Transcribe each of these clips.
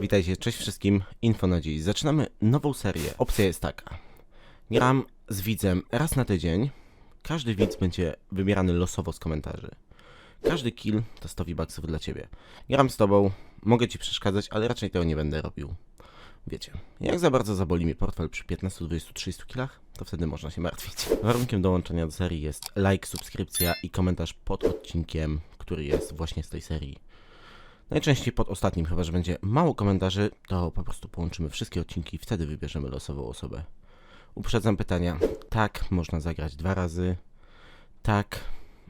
Witajcie, cześć wszystkim, Info na dziś. Zaczynamy nową serię. Opcja jest taka. Gram z widzem raz na tydzień. Każdy widz będzie wybierany losowo z komentarzy. Każdy kill to 100 V-Bucksów dla ciebie. Gram z tobą, mogę ci przeszkadzać, ale raczej tego nie będę robił. Wiecie, jak za bardzo zaboli mnie portfel przy 15, 20, 30 killach, to wtedy można się martwić. Warunkiem dołączenia do serii jest like, subskrypcja i komentarz pod odcinkiem, który jest właśnie z tej serii. Najczęściej pod ostatnim, chyba że będzie mało komentarzy, to po prostu połączymy wszystkie odcinki i wtedy wybierzemy losową osobę. Uprzedzam pytania. Tak, można zagrać dwa razy. Tak,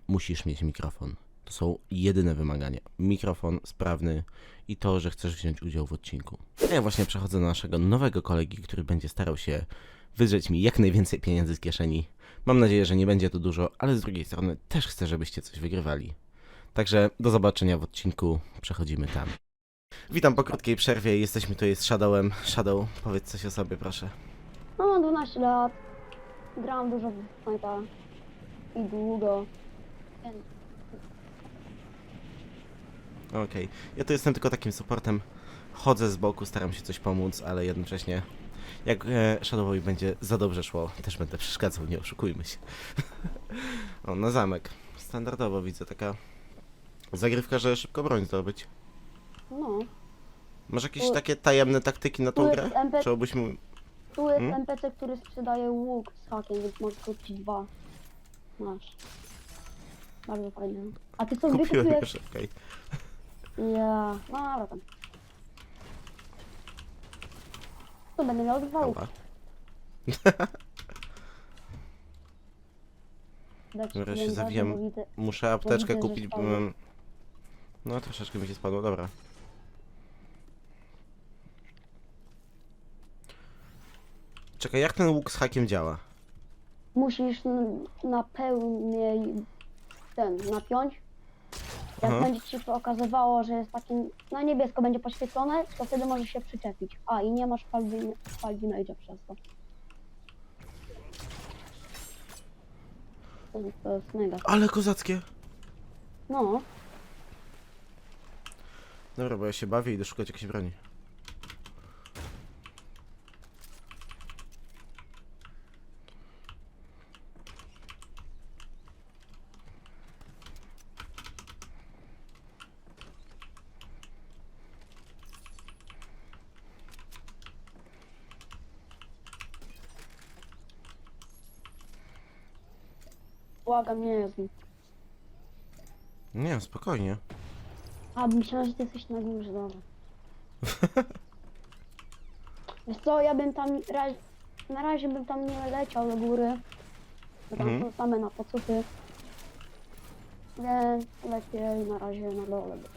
musisz mieć mikrofon. To są jedyne wymagania. Mikrofon sprawny i to, że chcesz wziąć udział w odcinku. A ja właśnie przechodzę do naszego nowego kolegi, który będzie starał się wydrzeć mi jak najwięcej pieniędzy z kieszeni. Mam nadzieję, że nie będzie to dużo, ale z drugiej strony też chcę, żebyście coś wygrywali. Także do zobaczenia w odcinku. Przechodzimy tam. Witam po krótkiej przerwie. Jesteśmy tutaj z Shadowem. Shadow, powiedz coś o sobie, proszę. No, mam 12 lat. Grałam dużo w Fortnite'a i długo. Okej. Ja tu jestem tylko takim supportem. Chodzę z boku, staram się coś pomóc, ale jednocześnie jak e, Shadowowi będzie za dobrze szło, też będę przeszkadzał, nie oszukujmy się. o, na zamek. Standardowo widzę taka zagrywka, że szybko broń zdobyć. No. Masz jakieś Tu- takie tajemne taktyki na tą tu grę? MP Chciałbyśmy... Tu jest Hmm? NPC, który sprzedaje łuk z hakiem, więc możesz kupić dwa. Masz. Bardzo fajne. A ty co Kupiłem wykupujesz? już, okej. Ja. No, dobra tam. To będę miał dwa łuki. Dać Dobra, się jeden zawijam. bardzo powity- Muszę apteczkę widzę, że kupić, bo mam... No, troszeczkę mi się spadło, dobra. Czekaj, jak ten łuk z hakiem działa? Musisz n- na pełniej ten napiąć. Jak Aha. będzie ci pokazywało, że jest takim na niebiesko będzie poświetlone, to wtedy możesz się przyczepić. A i nie masz faldi, faldi najdźa przez to. To, to jest mega. Ale kozackie! No, Dobra, bo ja się bawię i idę szukać jakiejś broni. błagam, nie jest. Nie, spokojnie. A, myślałem, że ty jesteś na górze, dobra. Wiesz co, ja bym tam, ra... na razie bym tam nie leciał do góry, bo tam Mhm. są same na pocuchy. Więc lepiej na razie na dole być.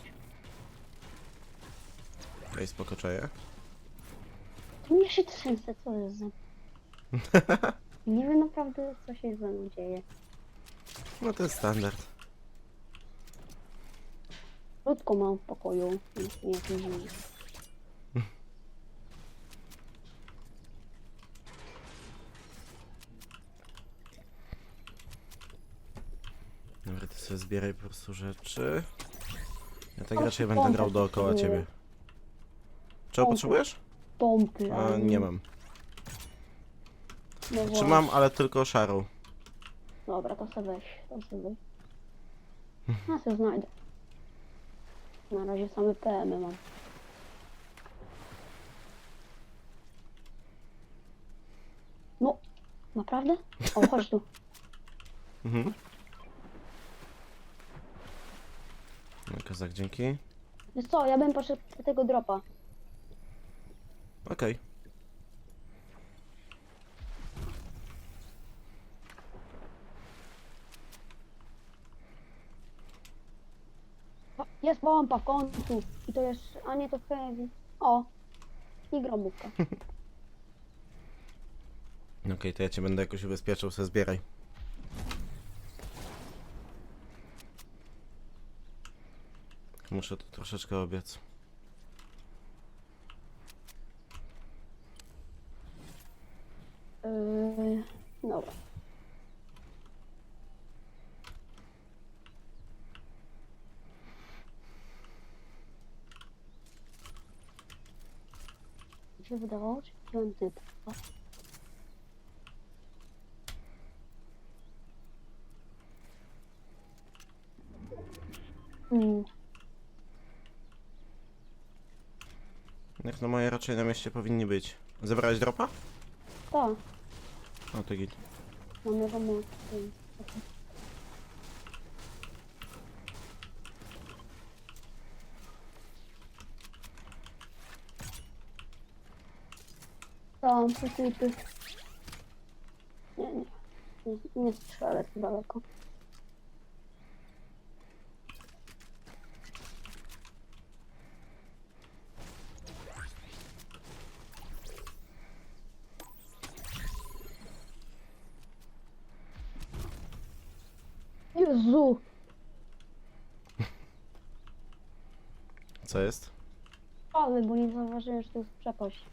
Okej, spoko, czaję. To mnie się trzęsę, co jest za... Nie wiem naprawdę, co się ze mną dzieje. No to jest standard. Krótko mam w pokoju, więc nie jest mi zimno. Dobra, ty sobie zbieraj po prostu rzeczy. Ja tak raczej będę grał dookoła ciebie. Czego Pompę. potrzebujesz? Pompy, A, nie mam. No Czy właśnie. mam, ale tylko szarą. Dobra, to sobie weź, to weź. Ja sobie znajdę. Na razie same PM-y mam. No, naprawdę? O, chodź tu. Mhm. No, kozak, dzięki. Wiesz co, ja bym poszedł do tego dropa. Okej. O, Jest pompa w końcu. I to jest, a nie to heavy. O, i grobówka. Okej, to ja cię będę jakoś ubezpieczał, sobie zbieraj. Muszę to troszeczkę obiec. Yy, dobra. Się wydawało, czy typ? O. Mm, Jak na moje raczej na mieście powinni być. Zebrałeś dropa? tak, O, to git. mam jego Tam, te typy. Nie, nie. Nie, strzelę tu daleko. Jezu! Co jest? Ale, bo nie zauważyłem, że to jest przepaść.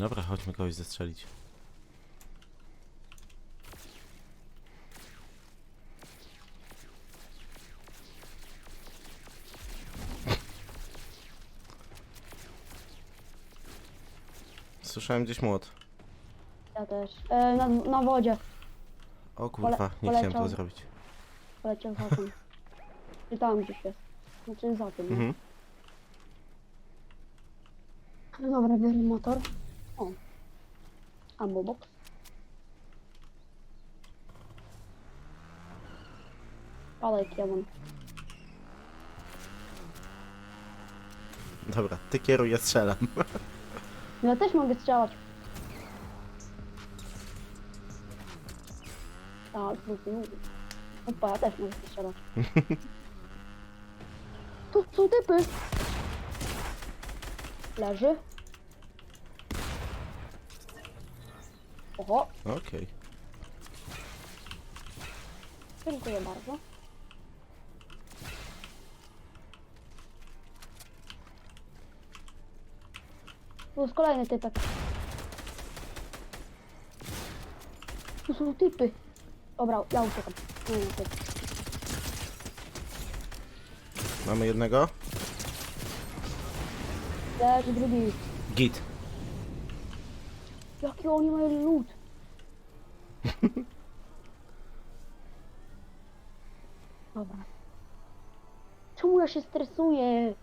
Dobra, chodźmy kogoś zestrzelić. Słyszałem gdzieś młot. Ja też. E, na, na wodzie. O kurwa, Pole- nie chciałem poleciał. tego zrobić. Poleciał za tym. Czy tam gdzieś jest. Znaczy za tym. Mhm. No dobra, biorę motor. O. Albo box. Ale kiemon. Dobra, ty kieruj, ja strzelam. Ja też mogę strzelać. Tak, mówię. Opa, ja też mogę strzelać. Tu są typy. Leży. Oho, Okej. dziękuję bardzo. Tu jest kolejny typek. Tu są typy. Dobra, ja uciekam. Typ. Mamy jednego? Leży drugi. Git. Jaki oni mają lód? Dobra. Czemu ja się stresuję?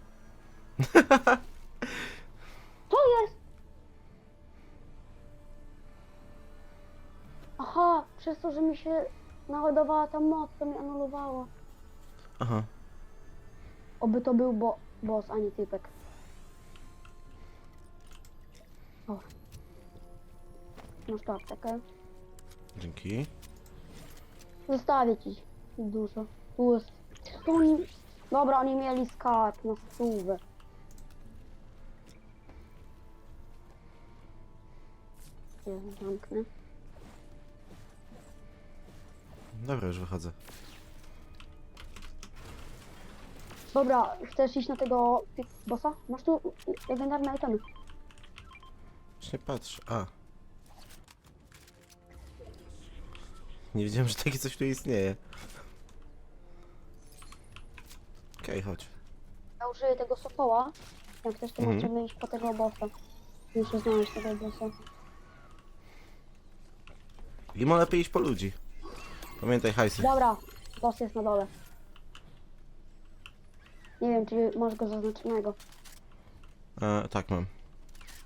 Co jest? Aha, przez to, że mi się naładowała ta moc, to mi anulowało. Aha. Oby to był bo boss, a nie typek. O. Masz aptekę. Dzięki. Zostawię ci dużo. Tu jest. Tu oni... Dobra, oni mieli skarb na stówę. Ja zamknę. Dobra, już wychodzę. Dobra, chcesz iść na tego bossa? Masz tu legendarne itemy. Właśnie patrz. A. Nie wiedziałem, że takie coś tu istnieje. Okej, chodź. Ja użyję tego sokoła. Jak chcesz, to Mhm. możemy iść po tego bossa. Muszę znaleźć tego bossa. Limo lepiej iść po ludzi. Pamiętaj hajsy. Dobra, boss jest na dole. Nie wiem, czy masz go zaznaczonego. E, tak mam.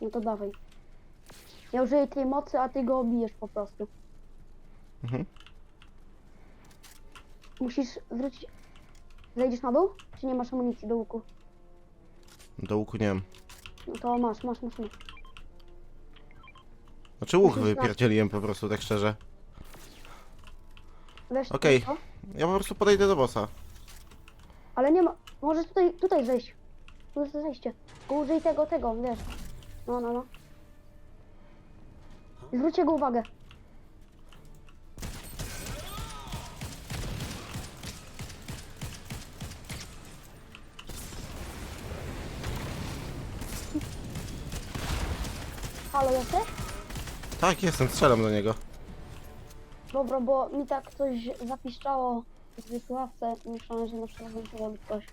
No to dawaj. Ja użyję tej mocy, a ty go obijesz po prostu. Mhm. Musisz wrócić. Zejdziesz na dół? Czy nie masz amunicji do łuku? Do łuku nie mam. No to masz, masz, masz, masz. Znaczy łuk Musisz wypierdzieliłem po prostu, tak szczerze. Okej. Ja po prostu podejdę do bossa. Ale nie ma. Możesz tutaj, tutaj zejść. Tu jest zejście. Tylko użyj tego, tego, wiesz. No, no, no. I Zwróć jego uwagę. Halo, jesteś? Tak, jestem, strzelam do niego. Dobra, bo mi tak coś zapiszczało w słuchawce. Myślałem, że na przykład włączyło lub coś.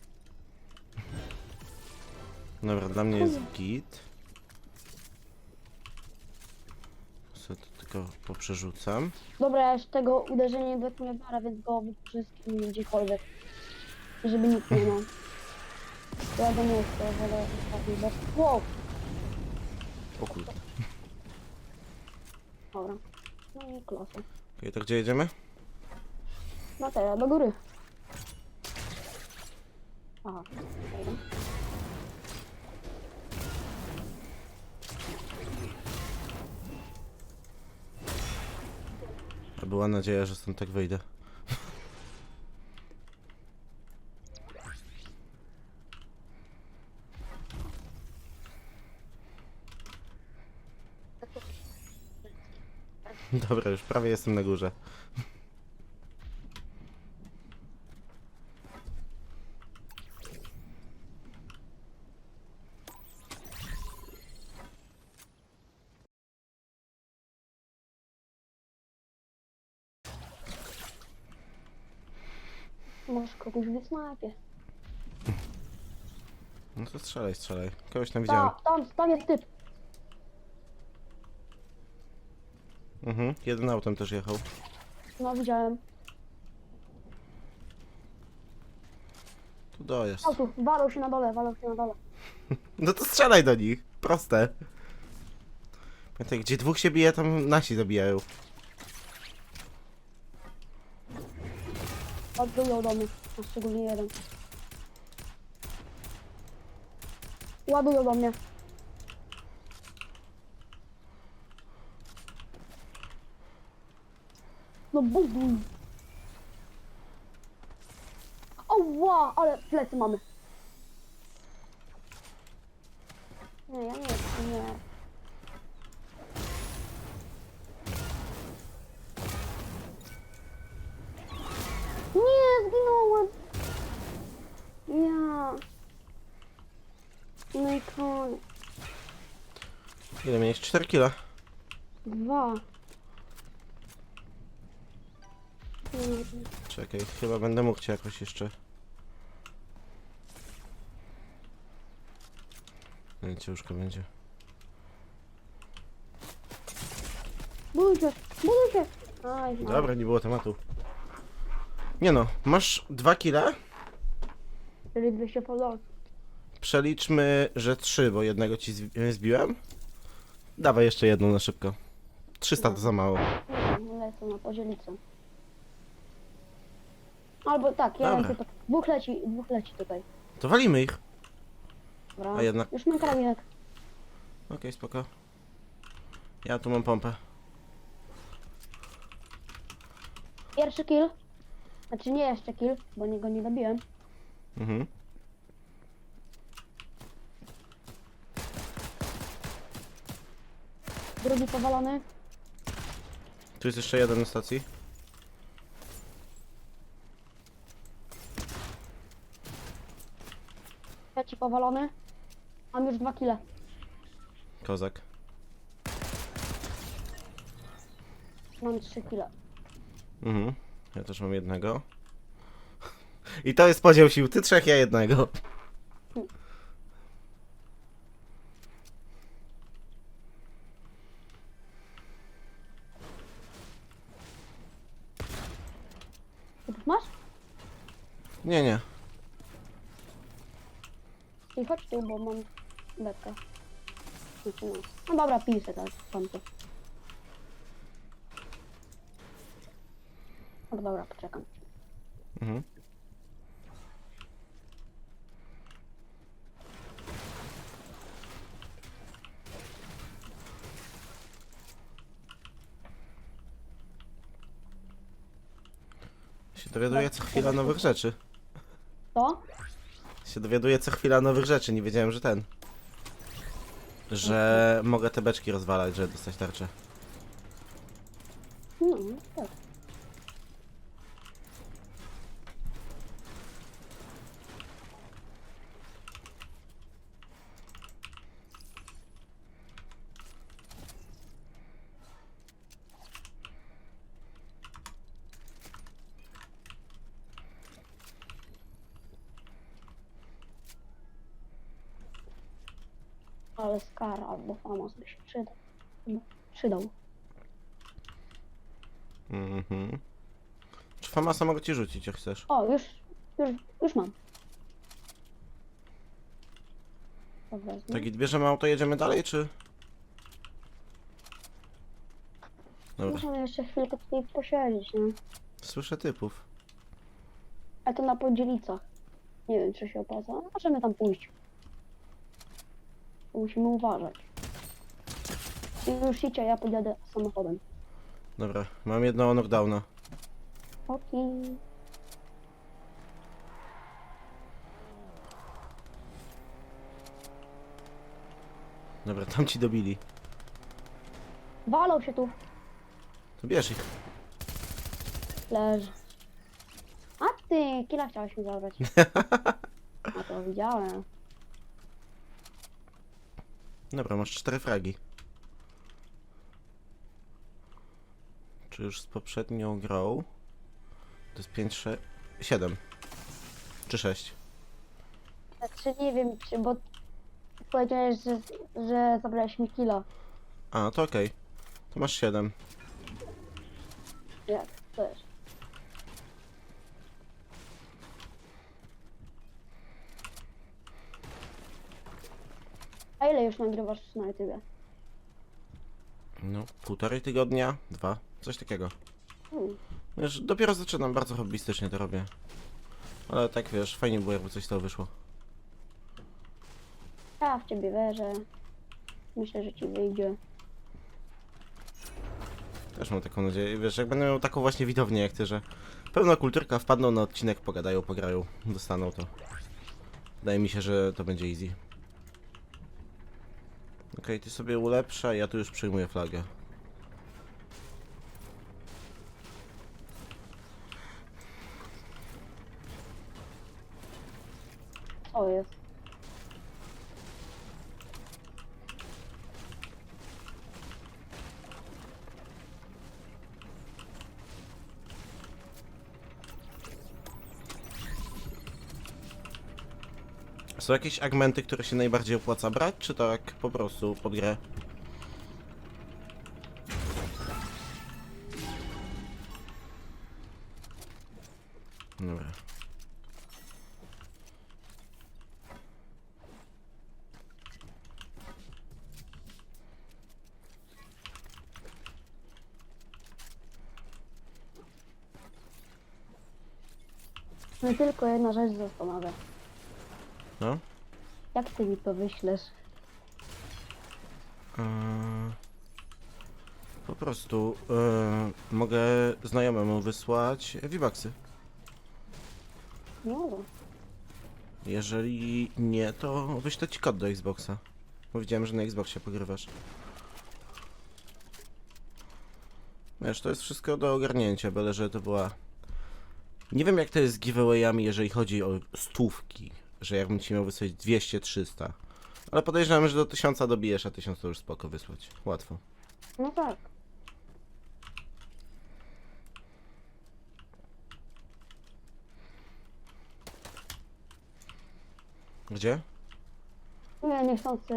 Dobra, dla mnie jest git. Sobie to tylko poprzerzucam. Dobra, ja już tego uderzenia nie dotknę para, więc go wykorzystam gdziekolwiek. Żeby nikt nie miał. Ja go nie chcę, wolę zostawić bez... Wow! O kurde. Dobra. No i klasa. Okej, to gdzie jedziemy? No teraz do góry. Aha. A była nadzieja, że stąd tak wyjdę. Dobra, już prawie jestem na górze. Możesz kogoś wysnajpie. No to strzelaj, strzelaj. Kogoś tam widziałem. Ta, tam, tam jest typ. Mhm, jeden autem też jechał. No widziałem. Tu dojazd. O tu, walą się na dole, walą się na dole. No to strzelaj do nich. Proste. Pamiętaj, gdzie dwóch się bije, tam nasi zabijają. Ładują do mnie, a szczególnie jeden. Ładują do mnie. No buduj. Oła, ale plecy mamy. Nie, ja nie nie. Nie, zginąłem. Ja. No i koniec. Ile miałeś? 4 kilo. Dwa. Nie, Czekaj, chyba będę mógł cię jakoś jeszcze. No i ciężko będzie. Buduj się. Aj, no. Dobra, nie było tematu. Nie no, masz 2 kile? Czyli by się podobał. Przeliczmy, że 3, bo jednego ci zbi- zbiłem. Dawaj jeszcze jedną na szybko. 300 to za mało. Nie, lecę na pozielicę. Albo tak, jeden Dobra. typ. Dwóch leci, dwóch leci tutaj. To walimy ich. Dobra. A jednak- Już mam karabinek. Okej, spoko. Ja tu mam pompę. Pierwszy kill. Znaczy nie jeszcze kill, bo nie go nie dobiłem. Mhm. Drugi powalony. Tu jest jeszcze jeden na stacji. Powalony. Mam już dwa kile. Kozak. Mam trzy kile. Mhm. Ja też mam jednego. I to jest podział sił. Ty trzech, ja jednego. Masz? Nie, nie. I chodź tu, bo mam bekę. Znaczy no. no dobra, piszę tak, tamto. No dobra, poczekam. Mhm. Się dowiaduję co chwila nowych rzeczy. To? Się dowiaduję co chwila nowych rzeczy. Nie wiedziałem, że ten. Że mogę te beczki rozwalać, żeby dostać tarczę. Ale skar albo famas by się przydał. Chyba Przydał. Mhm. Czy Famasa mogę ci rzucić, jak chcesz? O, już, już, już mam. Dobra, Tak, i bierzemy auto, jedziemy dalej, czy? Dobra, Możemy jeszcze chwilkę tutaj posiedzieć, nie? słyszę typów. A to na podzielicach. Nie wiem, czy się opłaca. Możemy tam pójść. Musimy uważać. I już idźcie, ja pojadę samochodem. Dobra, mam jednego knockdowna. Okej. Dobra, tam ci dobili. Walą się tu. To bierz ich. Leży. A ty, kila chciałeś mi zabrać. A to widziałem. Dobra, masz cztery fragi. Czy już z poprzednią grą? To jest 5, 6, 7. Czy 6? Znaczy nie wiem, czy, bo powiedziałeś, że, że zabrałeś mi kilo. A, to okej. To masz 7. Jak? Też. A ile już nagrywasz na YouTubie? No, półtorej tygodnia, dwa, coś takiego. Hmm. Wiesz, dopiero zaczynam, bardzo hobbystycznie to robię. Ale tak wiesz, fajnie było jakby coś z tego wyszło. Ja w ciebie wierzę. Myślę, że ci wyjdzie. Też mam taką nadzieję. Wiesz, jak będę miał taką właśnie widownię jak ty, że pełna kulturka wpadną na odcinek, pogadają, pograją, dostaną to. Wydaje mi się, że to będzie easy. Okej, ty sobie ulepsza, ja tu już przyjmuję flagę. Co jest? Są jakieś agmenty, które się najbardziej opłaca brać, czy tak po prostu pod grę? Dobra. No tylko jedna rzecz zastanawia. Jak ty mi to wyślesz? Eee, po prostu eee, mogę znajomemu wysłać V-Bucksy. No, Jeżeli nie, to wyślę ci kod do Xboxa. Bo widziałem, że na Xboxie pogrywasz. Wiesz, to jest wszystko do ogarnięcia, byle że to była... Nie wiem jak to jest z giveawayami, jeżeli chodzi o stówki. Że jakbym ci miał wysłać 200-300. Ale podejrzewam, że do 1000 dobijesz, a 1000 to już spoko wysłać. Łatwo. no tak. Gdzie? Nie, niechcący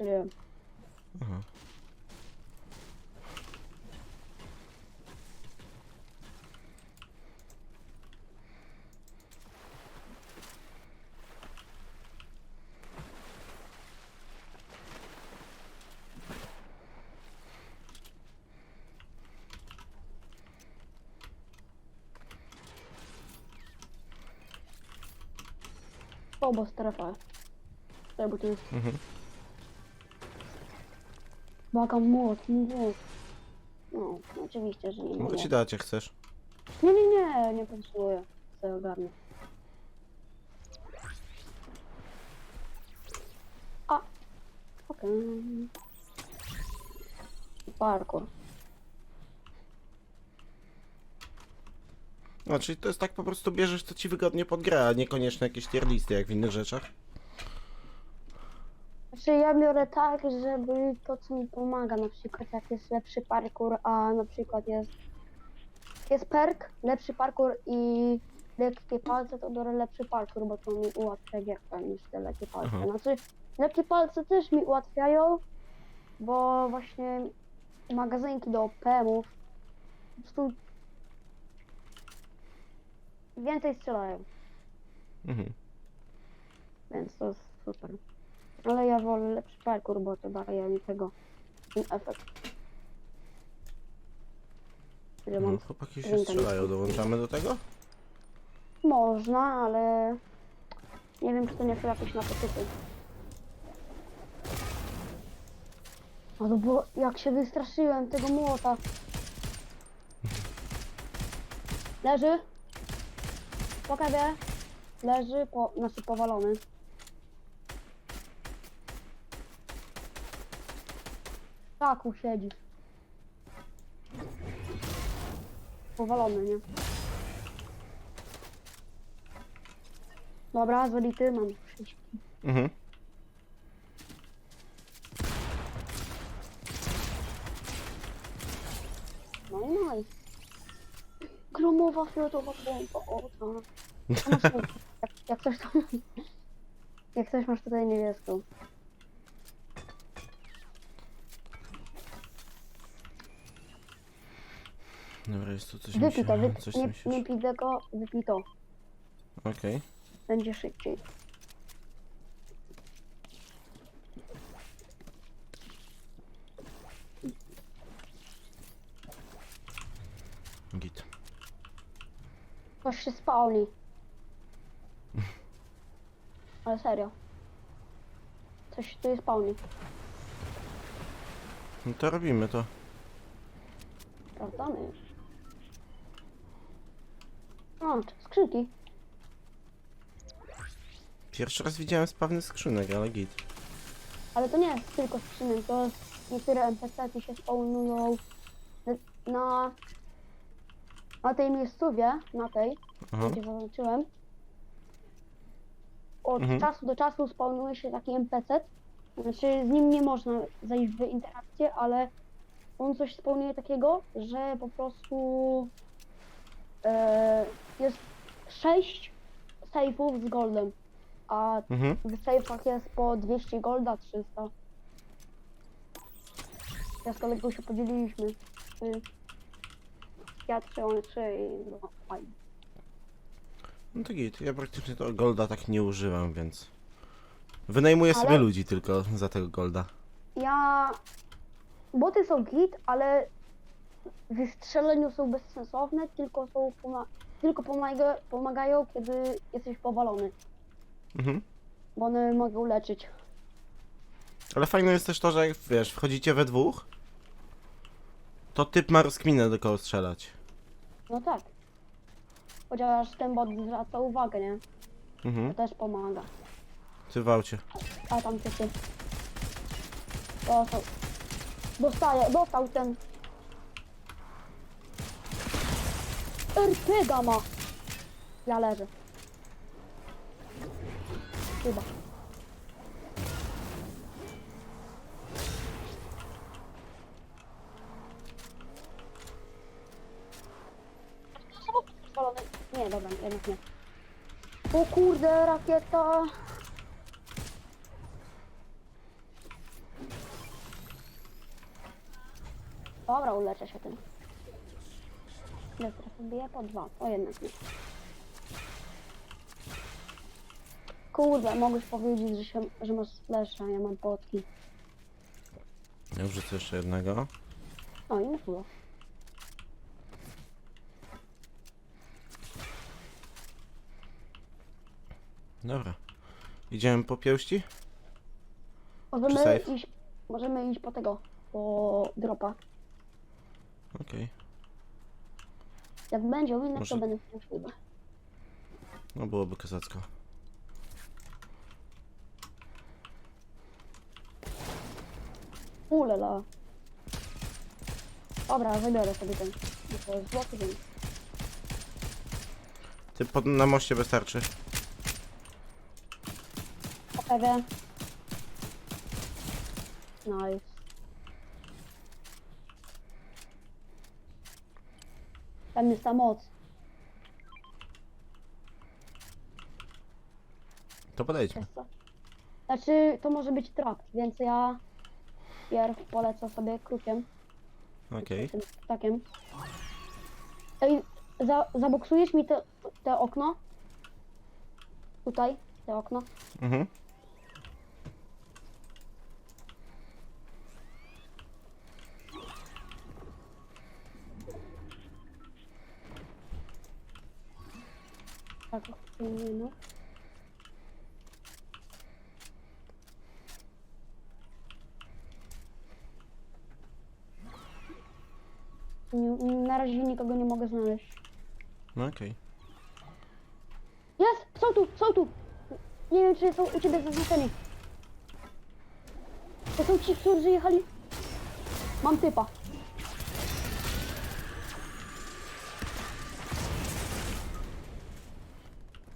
jest. Aha. Bo strefa. Tak, bo to jest... Mhm. Błagam, młot, młot. No, oczywiście, że nie Mogę mogę. ci dać jak chcesz. Nie, nie, nie, nie potrzebuję. Sobie ogarnę. A, okej. Parkour. No, czyli to jest tak po prostu bierzesz co ci wygodnie pod grę, a niekoniecznie jakieś tier listy jak w innych rzeczach. Znaczy ja biorę tak, żeby to co mi pomaga, na przykład jak jest lepszy parkour, a na przykład jest jest perk, lepszy parkour i lekkie palce, to biorę lepszy parkour, bo to mi ułatwia gierkę niż te lekkie palce. Aha. Znaczy, lekkie palce też mi ułatwiają, bo właśnie magazynki do OPM-ów po prostu więcej strzelają, Mhm. więc to jest super. Ale ja wolę lepszy parkour, bo to daje mi tego ten efekt. Że mam No, chłopaki się strzelają, dołączamy do tego? Można, ale nie wiem, czy to nie są jakieś. A no bo jak się wystraszyłem tego młota. Leży. Pokażę. Leży, po, znaczy powalony. Tak, siedzi. Powalony, nie? Dobra, zality, mam. Mhm. No i nice. Gromowa fioletowa bomba, o tak. A masz tu- jak, jak coś to... Jak coś masz tutaj niebieską. Dobra, jest tu coś Wypij mi się... to, wypij, Coś nie, się... nie pij tego, wypij to. Okej. Będzie szybciej. Git. Ktoś się spałni. Ale serio. Coś tu jest spałni. No to robimy to. Sprawdzamy już. O, czy skrzynki. Pierwszy raz widziałem spawny skrzynek, ale git. Ale to nie jest tylko skrzynek, to jest niektóre NPC-ty się spawnują na, na tej miejscowie, na tej, Aha. gdzie zaznaczyłem. Od Mhm. czasu do czasu spawnuje się taki NPC. Znaczy z nim nie można zajść w interakcję, ale on coś spawnuje takiego, że po prostu e, jest 6 sejfów z goldem, a Mhm. w sejfach jest po 200 golda, 300. Ja z kolegą się podzieliliśmy. Trzy. Ja trzy, on trzy i no fajnie. No to git. Ja praktycznie to golda tak nie używam, więc... Wynajmuję sobie Ale- ludzi tylko za tego golda. Ja... Boty są git, ale w strzeleniu są bezsensowne, tylko są poma- tylko pomaga- pomagają, kiedy jesteś powalony, Mhm. bo one mogą leczyć. Ale fajne jest też to, że jak wiesz, wchodzicie we dwóch, to typ ma rozkminę do kogo strzelać. No tak. Chociaż ten bot zwraca uwagę, nie? To Mhm. też pomaga. Ty w aucie. A tam ty ty. Dostał. Dostaje, dostał ten. RPG ma. Ja leżę. Chyba. Spalony. Nie, dobra, jednak nie. O kurde, rakieta. Dobra, uleczę się tym. Ile bije? Po dwa. O jednak nie. Kurde, mogłeś powiedzieć, że, się, że masz lesza, ja mam potki. Ja wrzucę jeszcze jednego. No i nie było. Dobra. Idziemy po pięści? Możemy safe? iść, możemy iść po tego, po dropa. Okej. Jak będzie winny, Może- to będę szczęśliwy. No byłoby kozacko. Ulela. Dobra, wybiorę sobie ten. To jest złoty więc. Ty pod, na moście wystarczy. Pokażę. Nice. Tam jest ta moc. To podejdźmy. Wiesz co? Znaczy, to może być trakt, więc ja pierw polecę sobie krukiem, Okej. tym ptakiem. Ej, za, zaboksujesz mi te, te okno? Tutaj, te okno. Mhm. Tak, nie no. Nie, na razie nikogo nie mogę znaleźć. No okej. Jest! Są tu! Są tu! Nie wiem, czy są u ciebie zaznaczeni. To są ci, którzy jechali? Mam typa.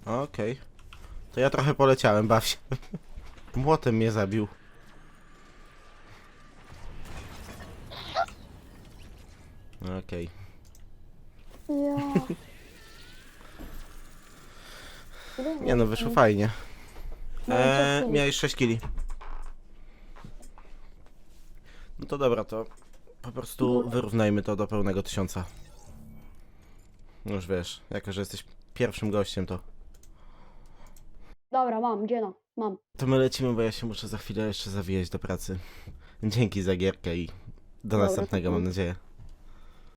Okej. To ja trochę poleciałem, baw się. Młotem mnie zabił. Okej. Ja. Nie no, wyszło fajnie. Eee, miałeś 6 kili. No to dobra, to po prostu wyrównajmy to do pełnego tysiąca. No Już wiesz, jako że jesteś pierwszym gościem, to Dobra, mam, gdzie no? Mam. To my lecimy, bo ja się muszę za chwilę jeszcze zawijać do pracy. Dzięki za gierkę i do Dobra, następnego, to- mam nadzieję.